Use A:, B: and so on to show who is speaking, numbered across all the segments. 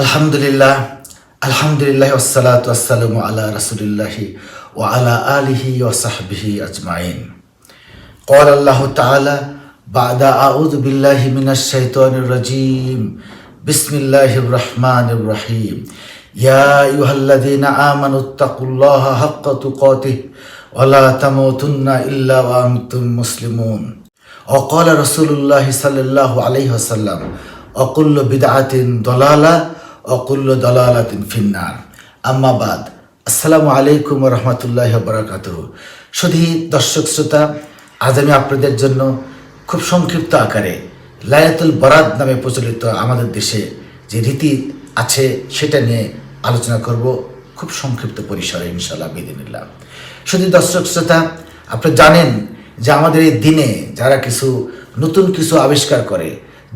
A: আলহামদুলিল্লাহ আলহামদুলিল্লাহ ওসালাত আসসালামু আলা রসুলিল্লাহি ও আলা আলিহি ও সাহবিহি আজমাইন قال الله تعالى بعد أعوذ بالله من الشيطان الرجيم بسم الله الرحمن الرحيم يا أيها الذين آمنوا اتقوا الله حق تقاته ولا تموتن إلا وأنتم مسلمون وقال رسول الله صلى الله عليه وسلم وكل بدعة ضلالة অকুল্ল দলালাতিন ফিন্নার। আম্মাবাদ আসসালামু আলাইকুম রহমতুল্লাহ বরাকাত শুধু দর্শক শ্রোতা, আজ আমি আপনাদের জন্য খুব সংক্ষিপ্ত আকারে লায়াতুল বরাদ নামে প্রচলিত আমাদের দেশে যে রীতি আছে সেটা নিয়ে আলোচনা করব খুব সংক্ষিপ্ত পরিসরে ইনশাল্লাহ বিদিনিল্লাহ। শুধু দর্শক শ্রোতা, আপনি জানেন যে আমাদের এই দিনে যারা কিছু, নতুন কিছু আবিষ্কার করে,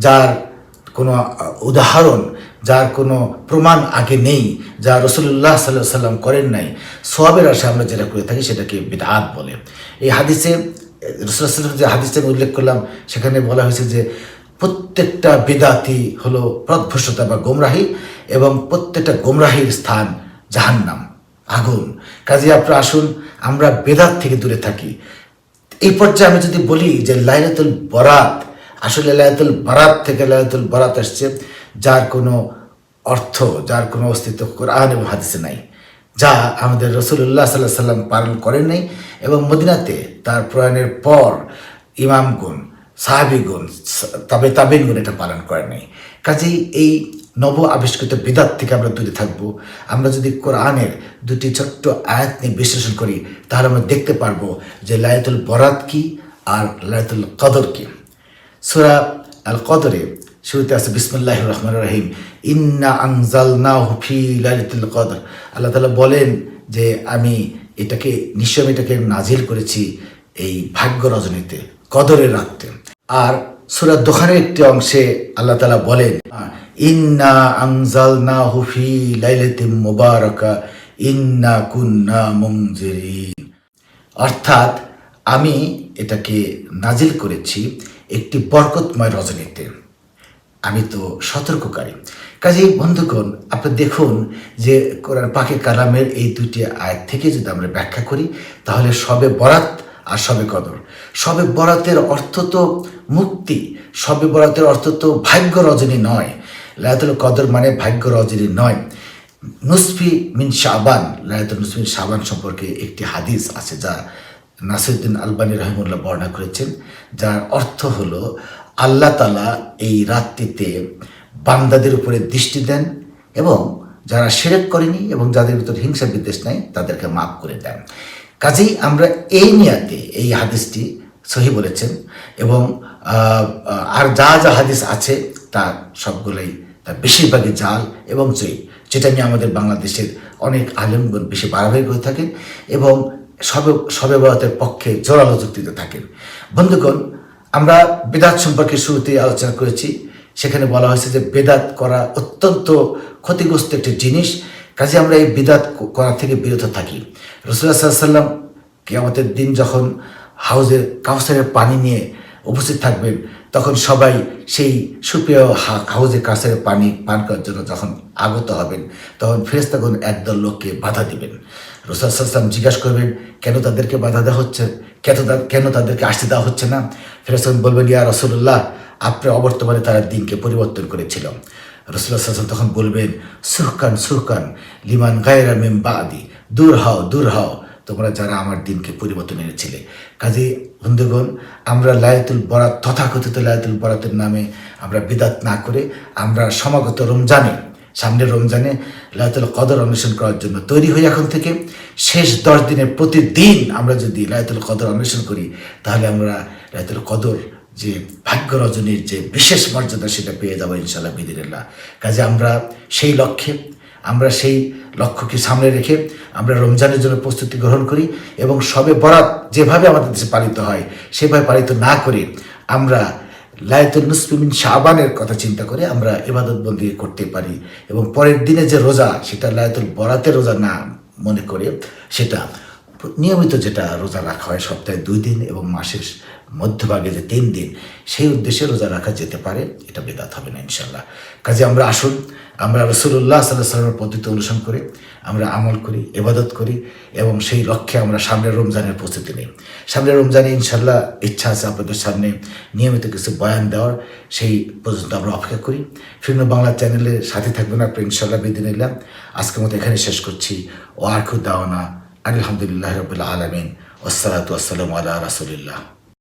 A: যার কোনো উদাহরণ যার কোনো প্রমাণ আগে নেই, যা রসুল্লাহ সাল্লাহ সাল্লাম করেন নাই সোয়াবের আশা আমরা যেটা করে থাকি সেটাকে বিদাত বলে। এই হাদিসে রসুল্লাহ যে হাদিসে আমি উল্লেখ করলাম, সেখানে বলা হয়েছে যে প্রত্যেকটা বেদাতি হলো প্রদভ্রষ্টতা বা গোমরাহি এবং প্রত্যেকটা গোমরাহির স্থান জাহান্নাম, আগুন। কাজে আপনারা আসুন, আমরা বেদাত থেকে দূরে থাকি। এই পর্যায়ে আমি যদি বলি যে লাইলাতুল বরাত, আসলে লাইলাতুল বরাত থেকে লাইলাতুল বরাত আসছে যার কোনো অর্থ, যার কোনো অস্তিত্ব কোরআন এবং হাদিসে নাই, যা আমাদের রসুল্লাহ সাল্লাহ সাল্লাম পালন করেন নাই এবং মদিনাতে তার প্রয়াণের পর ইমামগুন সাহাবিগুন তবে তাবিনগুন এটা পালন করেন নাই। কাজেই এই নব আবিষ্কৃত বিদাত থেকে আমরা দূরে থাকব। আমরা যদি কোরআনের দুটি ছোট্ট আয়াত নিয়ে বিশ্লেষণ করি, তাহলে আমরা দেখতে পারব যে লায়তুল বরাত কি আর লায়তুল কদর কি। সুরা আল কদরে শুরুতে আছে বিসমুল্লাহ রহমান রহিম। ইন্না আংজাল না হুফি লালিতুল কদর। আল্লাহ তালা বলেন যে আমি এটাকে, নিশ্চয় আমি এটাকে নাজিল করেছি এই ভাগ্য রজনীতে, কদরের রাত্রে। আর সুরাত দোকানের একটি অংশে আল্লাহ তালা বলেন, ইন্না আংজাল না হুফি লাইলাতে মোবারকা, ইন্না কুন্না মুংজেরিন অর্থাৎ আমি এটাকে নাজিল করেছি একটি বরকতময় রজনীতে। আমি তো সতর্ককারী। কাজেই বন্ধুগণ, আপনি দেখুন যে কোরআন পাকে কালামের এই দুটি আয়াত থেকে যদি আমরা ব্যাখ্যা করি, তাহলে সবে বরাত আর সবে কদর। সবে বরাতের অর্থ তো মুক্তি, সবে বরাতের অর্থ তো ভাগ্য রজনী নয়। লায়াতুল কদর মানে ভাগ্য রজনী নয়। নুসফি মিন শাবান লায়াতুল নুসফি মিন শাবান সম্পর্কে একটি হাদিস আছে যা নাসিরুদ্দিন আলবানী রহমুল্লাহ বর্ণনা করেছেন, যার অর্থ হলো আল্লাহ তালা এই রাত্রিতে বান্দাদের উপরে দৃষ্টি দেন এবং যারা সেরেক করেনি এবং যাদের ভিতর হিংসা বিদ্বেষ নাই, তাদেরকে মাফ করে দেন। কাজেই আমরা এই নিয়াতে এই হাদিসটি সহি বলেছেন এবং আর যা যা হাদিস আছে তার সবগুলোই তার বেশিরভাগই জাল এবং জয়ী যেটা নিয়ে আমাদের বাংলাদেশের অনেক আলেমগণ বেশি বাড়াবাড়ি করে থাকেন এবং সবে সবে পক্ষে জোরালো যুক্তিতে থাকেন। বন্ধুগণ আমরা বেদাত সম্পর্কে শুরুতে আলোচনা করেছি। সেখানে বলা হয়েছে যে বেদাত করা অত্যন্ত ক্ষতিগ্রস্ত একটি জিনিস। কাজে আমরা এই বেদাত করা থেকে বিরত থাকি। রসুল্লাহ সাল্লাম আমাদের দিন যখন হাউজের কাউসারের পানি নিয়ে উপস্থিত থাকবেন তখন সবাই সেই সুপ্রিয় হাউজের কাছের পানি পান করার জন্য যখন আগত হবেন, তখন ফেরেস্তাগণ একদল লোককে বাধা দিবেন। রসুলাম জিজ্ঞাসা করবেন, কেন তাদেরকে বাধা দেওয়া হচ্ছে? কেন কেন তাদেরকে আসতে দেওয়া হচ্ছে না? ফেরেস্তাগণ বলবেন, ইয়া রসুল্লাহ আপনার অবর্তমানে তারা দিনকে পরিবর্তন করেছিল। রসুল্লাহ তখন বলবেন, সুহকান সুহকান, লিমান গায়রা মেম বাদি, দূর হও দূর হও। তোমরা যারা আমার দিনকে পরিবর্তন এনেছিলে। কাজে বন্ধুগণ, আমরা লায়তুল বরাত, তথাকথিত লায়তুল বরাতের নামে আমরা বিদাত না করে আমরা সমাগত রমজানে সামনের রমজানে লায়তুল কদর অন্বেষণ করার জন্য তৈরি হই এখন থেকে। শেষ দশ দিনের প্রতিদিন আমরা যদি লায়তুল কদর অন্বেষণ করি, তাহলে আমরা লায়তুল কদর যে ভাগ্য রজনীর যে বিশেষ মর্যাদা সেটা পেয়ে যাব ইনশাল্লাহ বিদিনিল্লাহ। কাজে আমরা সেই লক্ষ্যে আমরা সেই লক্ষ্যকে সামনে রেখে আমরা রমজানের জন্য প্রস্তুতি গ্রহণ করি এবং সবে বরাত যেভাবে আমাদের দেশে পালিত হয়, সেভাবে পালিত না করে আমরা লায়তুল নুসমিন শাহবানের কথা চিন্তা করে আমরা ইবাদত বন্দি করতে পারি এবং পরের দিনে যে রোজা, সেটা লায়তুল বরাতের রোজা না মনে করে, সেটা নিয়মিত যেটা রোজা রাখা হয় সপ্তাহে দুই দিন এবং মাসের মধ্যভাগে যে তিন দিন, সেই উদ্দেশ্যে রোজা রাখা যেতে পারে, এটা বেদাত হবে না ইনশাল্লাহ কাজে আমরা আসুন, আমরা রসুল্লাহ সাল্লাহ সাল্লামের পদ্ধতি অনুসরণ করে, আমরা আমল করি এবাদত করি এবং সেই লক্ষ্যে আমরা সামনের রমজানের প্রস্তুতি নিই। সামনের রমজানে ইনশাল্লাহ ইচ্ছা আছে আপনাদের সামনে নিয়মিত কিছু বয়ান দেওয়ার, সেই পর্যন্ত আমরা অপেক্ষা করি। ফিল্ম বাংলা চ্যানেলের সাথে থাকবেন আপনি ইনশাল্লাহ নিলাম। আজকের মতো এখানে শেষ করছি। ও আর খুদ দাওয়ানা। আলহামদুলিল্লাহ রবিল্লা আলমিন ওসালাত আসসালামু আল্লাহ রাসুলিল্লাহ।